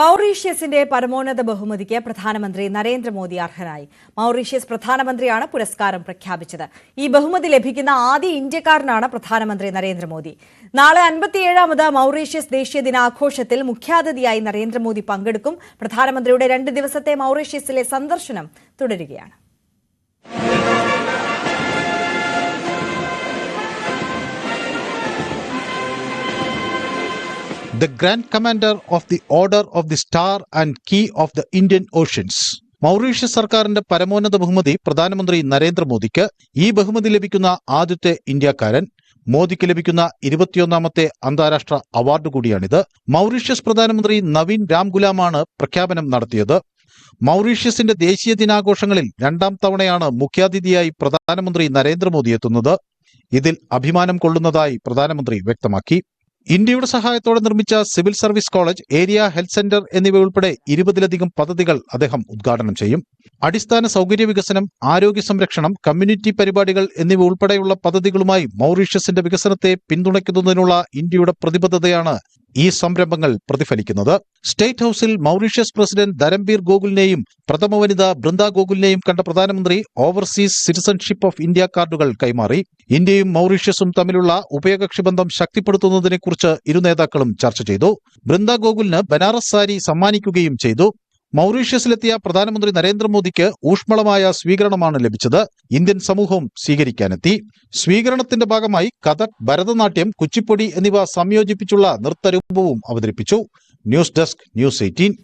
മൗറീഷ്യസിന്റെ പരമോന്നത ബഹുമതിക്ക് പ്രധാനമന്ത്രി നരേന്ദ്രമോദി അർഹനായി. മൗറീഷ്യസ് പ്രധാനമന്ത്രിയാണ് പുരസ്കാരം പ്രഖ്യാപിച്ചത്. ഈ ബഹുമതി ലഭിക്കുന്ന ആദ്യ ഇന്ത്യക്കാരനാണ് പ്രധാനമന്ത്രി നരേന്ദ്രമോദി. നാളെ അൻപത്തിയേഴാമത് മൗറീഷ്യസ് ദേശീയ ദിനാഘോഷത്തിൽ മുഖ്യാതിഥിയായി നരേന്ദ്രമോദി പങ്കെടുക്കും. പ്രധാനമന്ത്രിയുടെ രണ്ട് ദിവസത്തെ മൗറീഷ്യസിലെ സന്ദർശനം തുടരുകയാണ്. The Grand Commander of the Order of the Star and Key of the Indian Oceans. Mauritius സർക്കാരിന്റെ പരമോന്നത ബഹുമതി പ്രധാനമന്ത്രി നരേന്ദ്രമോദിക്ക് ഈ ബഹുമതി ലഭിക്കുന്ന ആദ്യത്തെ ഇന്ത്യക്കാരൻ മോദിക്ക് ലഭിക്കുന്ന ഇരുപത്തിയൊന്നാമത്തെ അന്താരാഷ്ട്ര അവാർഡ് കൂടിയാണിത്. മൗറീഷ്യസ് പ്രധാനമന്ത്രി നവീൻ രാംഗുലാമാണ് പ്രഖ്യാപനം നടത്തിയത്. മൗറീഷ്യസിന്റെ ദേശീയ ദിനാഘോഷങ്ങളിൽ രണ്ടാം തവണയാണ് മുഖ്യാതിഥിയായി പ്രധാനമന്ത്രി നരേന്ദ്രമോദി എത്തുന്നത്. ഇതിൽ അഭിമാനം കൊള്ളുന്നതായി പ്രധാനമന്ത്രി വ്യക്തമാക്കി. ഇന്ത്യയുടെ സഹായത്തോടെ നിർമ്മിച്ച civil service college area health centre എന്നിവയുൾപ്പെടെ ഇരുപതിലധികം പദ്ധതികൾ അദ്ദേഹം ഉദ്ഘാടനം ചെയ്യും. അടിസ്ഥാന സൗകര്യ വികസനം ആരോഗ്യ സംരക്ഷണം കമ്മ്യൂണിറ്റി പരിപാടികൾ എന്നിവ ഉൾപ്പെടെയുള്ള പദ്ധതികളുമായി മൗറീഷ്യസിന്റെ വികസനത്തെ പിന്തുണയ്ക്കുന്നതിനുള്ള ഇന്ത്യയുടെ പ്രതിബദ്ധതയാണ് ഈ സംരംഭങ്ങൾ പ്രതിഫലിക്കുന്നത്. സ്റ്റേറ്റ് ഹൌസിൽ മൗറീഷ്യസ് പ്രസിഡന്റ് ധരംബീർ ഗോകുലിനെയും പ്രഥമ വനിത ബൃന്ദ ഗോകുലിനെയും കണ്ട പ്രധാനമന്ത്രി ഓവർസീസ് സിറ്റിസൺഷിപ്പ് ഓഫ് ഇന്ത്യ കാർഡുകൾ കൈമാറി. ഇന്ത്യയും മൗറീഷ്യസും തമ്മിലുള്ള ഉഭയകക്ഷി ബന്ധം ശക്തിപ്പെടുത്തുന്നതിനെക്കുറിച്ച് ഇരു നേതാക്കളും ചർച്ച ചെയ്തു. ബൃന്ദ ഗോകുലിന് ബനാറസ് സാരി സമ്മാനിക്കുകയും ചെയ്തു. മൗറീഷ്യസിലെത്തിയ പ്രധാനമന്ത്രി നരേന്ദ്രമോദിക്ക് ഊഷ്മളമായ സ്വീകരണമാണ് ലഭിച്ചത്. ഇന്ത്യൻ സമൂഹവും സ്വീകരിക്കാനെത്തി. സ്വീകരണത്തിന്റെ ഭാഗമായി കഥക് ഭരതനാട്യം കുച്ചിപ്പൊടി എന്നിവ സംയോജിപ്പിച്ചുള്ള നൃത്തരൂപവും അവതരിപ്പിച്ചു. News desk news eighteen.